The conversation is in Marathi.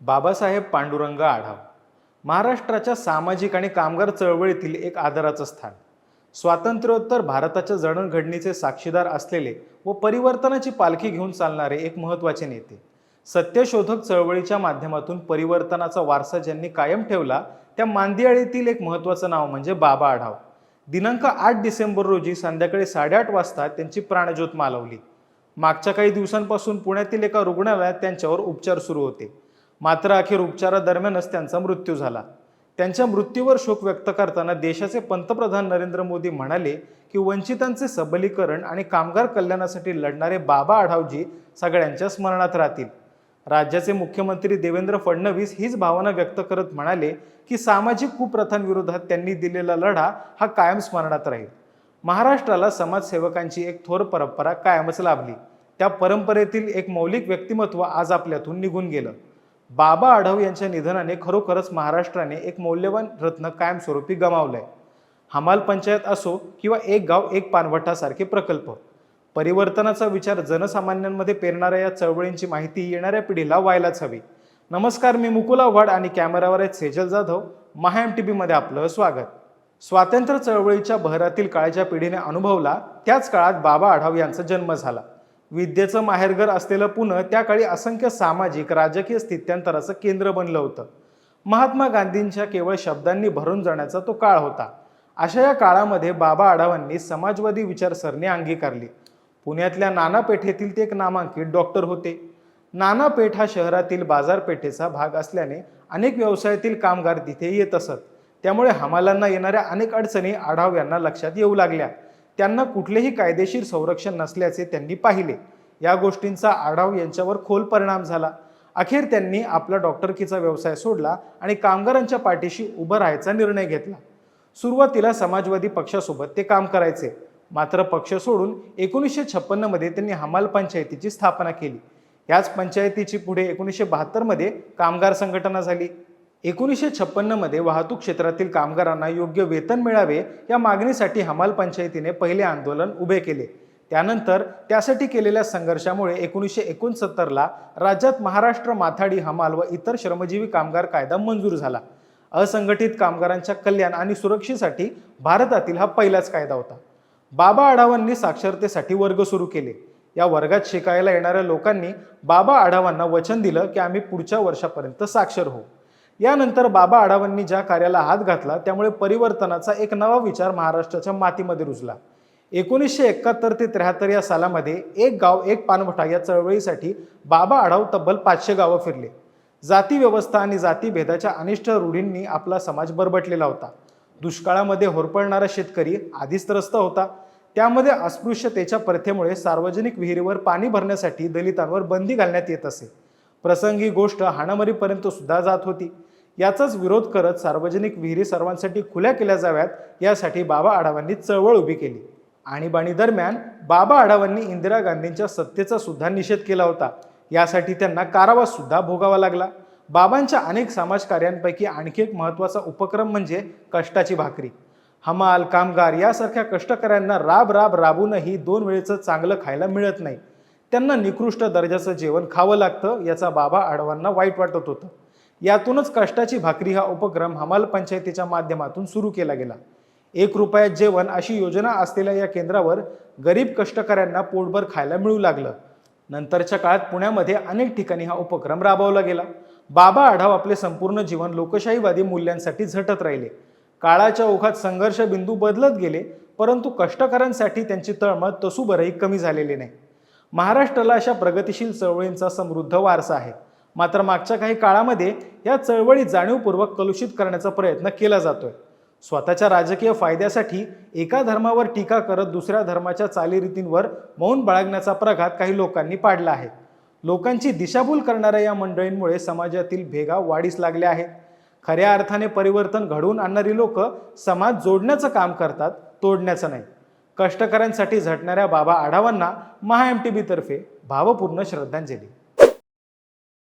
बाबासाहेब पांडुरंग आढाव. महाराष्ट्राच्या सामाजिक आणि कामगार चळवळीतील एक आदराचं स्थान. स्वातंत्र्योत्तर भारताच्या जडणघडणीचे साक्षीदार असलेले व परिवर्तनाची पालखी घेऊन चालणारे एक महत्त्वाचे नेते. सत्यशोधक चळवळीच्या माध्यमातून परिवर्तनाचा वारसा ज्यांनी कायम ठेवला त्या मांदियाळीतील एक महत्त्वाचं नाव म्हणजे बाबा आढाव. दिनांक आठ डिसेंबर रोजी संध्याकाळी साडेआठ वाजता त्यांची प्राणज्योत मालवली. मागच्या काही दिवसांपासून पुण्यातील एका रुग्णालयात त्यांच्यावर उपचार सुरू होते. मात्र अखेर उपचारादरम्यानच त्यांचा मृत्यू झाला. त्यांच्या मृत्यूवर शोक व्यक्त करताना देशाचे पंतप्रधान नरेंद्र मोदी म्हणाले की वंचितांचे सबलीकरण आणि कामगार कल्याणासाठी लढणारे बाबा आढावजी सगळ्यांच्या स्मरणात राहतील. राज्याचे मुख्यमंत्री देवेंद्र फडणवीस हीच भावना व्यक्त करत म्हणाले की सामाजिक कुप्रथांविरोधात त्यांनी दिलेला लढा हा कायम स्मरणात राहील. महाराष्ट्राला समाजसेवकांची एक थोर परंपरा कायमच लाभली. त्या परंपरेतील एक मौलिक व्यक्तिमत्व आज आपल्यातून निघून गेलं. बाबा आढाव यांच्या निधनाने खरोखरच महाराष्ट्राने एक मौल्यवान रत्न कायमस्वरूपी गमावलंय. हमाल पंचायत असो किंवा एक गाव एक पानवटासारखे प्रकल्प. परिवर्तनाचा विचार जनसामान्यांमध्ये पेरणाऱ्या या चळवळींची माहिती येणाऱ्या पिढीला व्हायलाच हवी. नमस्कार मी मुकुला आव्हाड आणि कॅमेरावर आहेत सेजल जाधव. महा एम टी बीमध्ये आपलं स्वागत. स्वातंत्र्य चळवळीच्या बहरातील काळाच्या पिढीने अनुभवला त्याच काळात बाबा आढाव यांचा जन्म झाला. विद्येचं माहेरघर असलेलं पुणे त्या काळी असंख्य सामाजिक राजकीय स्थित्यंतराचं केंद्र बनलं होतं. महात्मा गांधींच्या केवळ शब्दांनी भरून जाण्याचा तो काळ होता. अशा या काळामध्ये बाबा आढावांनी समाजवादी विचारसरणी अंगीकारली. पुण्यातल्या नाना पेठेतील ते एक नामांकित डॉक्टर होते. नाना पेठ हा शहरातील बाजारपेठेचा भाग असल्याने अनेक व्यवसायातील कामगार तिथे येत असत. त्यामुळे हमालांना येणाऱ्या अनेक अडचणी आढाव यांना लक्षात येऊ लागल्या. त्यांना कुठलेही कायदेशीर संरक्षण नसल्याचे त्यांनी पाहिले. या गोष्टींचा आढाव यांच्यावर खोल परिणाम झाला. अखेर त्यांनी आपला डॉक्टरकीचा व्यवसाय सोडला आणि कामगारांच्या पाठीशी उभं राहायचा निर्णय घेतला. सुरुवातीला समाजवादी पक्षासोबत ते काम करायचे. मात्र पक्ष सोडून एकोणीसशे छप्पन्नमध्ये त्यांनी हमाल पंचायतीची स्थापना केली. याच पंचायतीची पुढे एकोणीसशे बहात्तरमध्ये कामगार संघटना झाली. एकोणीसशे छप्पन्नमध्ये वाहतूक क्षेत्रातील कामगारांना योग्य वेतन मिळावे या मागणीसाठी हमाल पंचायतीने पहिले आंदोलन उभे केले. त्यानंतर त्यासाठी केलेल्या संघर्षामुळे एकोणीसशे एकोणसत्तरला राज्यात महाराष्ट्र माथाडी हमाल व इतर श्रमजीवी कामगार कायदा मंजूर झाला. असंघटित कामगारांच्या कल्याण आणि सुरक्षेसाठी भारतातील हा पहिलाच कायदा होता. बाबा आढावांनी साक्षरतेसाठी वर्ग सुरू केले. या वर्गात शिकायला येणाऱ्या लोकांनी बाबा आढावांना वचन दिलं की आम्ही पुढच्या वर्षापर्यंत साक्षर होऊ. यानंतर बाबा आढावांनी ज्या कार्याला हात घातला त्यामुळे परिवर्तनाचा एक नवा विचार महाराष्ट्राच्या मातीमध्ये रुजला. एकोणीसशे एकाहत्तर ते त्र्याहत्तर या सालामध्ये एक गाव एक पानवठा या चळवळीसाठी बाबा आढाव तब्बल पाचशे गावं फिरले. जाती व्यवस्था आणि जातीभेदाच्या अनिष्ट रूढींनी आपला समाज बरबटलेला होता. दुष्काळामध्ये होरपळणारा शेतकरी आधीच त्रस्त होता. त्यामध्ये अस्पृश्यतेच्या प्रथेमुळे सार्वजनिक विहिरीवर पाणी भरण्यासाठी दलितांवर बंदी घालण्यात येत असे. प्रसंगी गोष्ट हाणामरीपर्यंत सुद्धा जात होती. याचाच विरोध करत सार्वजनिक विहिरी सर्वांसाठी खुल्या केल्या जाव्यात यासाठी बाबा आढावांनी चळवळ उभी केली. आणीबाणी दरम्यान बाबा आढावांनी इंदिरा गांधींच्या सत्तेचा सुद्धा निषेध केला होता. यासाठी त्यांना कारावास सुद्धा भोगावा लागला. बाबांच्या अनेक समाजकार्यांपैकी आणखी एक महत्त्वाचा उपक्रम म्हणजे कष्टाची भाकरी. हमाल कामगार यासारख्या कष्टकऱ्यांना राब राब राबूनही दोन वेळेचं चांगलं खायला मिळत नाही. त्यांना निकृष्ट दर्जाचं जेवण खावं लागतं याचा बाबा आढावांना वाईट वाटत होतं. यातूनच कष्टाची भाकरी हा उपक्रम हमाल पंचायतीच्या माध्यमातून सुरू केला गेला. एक रुपयात जेवण अशी योजना असलेल्या या केंद्रावर गरीब कष्टकऱ्यांना पोटभर खायला मिळू लागलं. नंतरच्या काळात पुण्यामध्ये अनेक ठिकाणी हा उपक्रम राबवला गेला. बाबा आढाव आपले संपूर्ण जीवन लोकशाहीवादी मूल्यांसाठी झटत राहिले. काळाच्या ओघात संघर्ष बिंदू बदलत गेले परंतु कष्टकऱ्यांसाठी त्यांची तळमळ तसूबरही कमी झालेली नाही. महाराष्ट्राला अशा प्रगतिशील चळवळींचा समृद्ध वारसा आहे. मात्र मागच्या काही काळामध्ये या चळवळी जाणीवपूर्वक कलुषित करण्याचा प्रयत्न केला जातोय. स्वतःच्या राजकीय फायद्यासाठी एका धर्मावर टीका करत दुसऱ्या धर्माच्या चालीरीतींवर मौन बाळगण्याचा प्रघात काही लोकांनी पाडला आहे. लोकांची दिशाभूल करणाऱ्या या मंडळींमुळे समाजातील भेगा वाढीस लागल्या आहेत. खऱ्या अर्थाने परिवर्तन घडवून आणणारी लोक समाज जोडण्याचं काम करतात तोडण्याचं नाही. कष्टकऱ्यांसाठी झटणाऱ्या बाबा आढावांना महा एम भावपूर्ण श्रद्धांजली.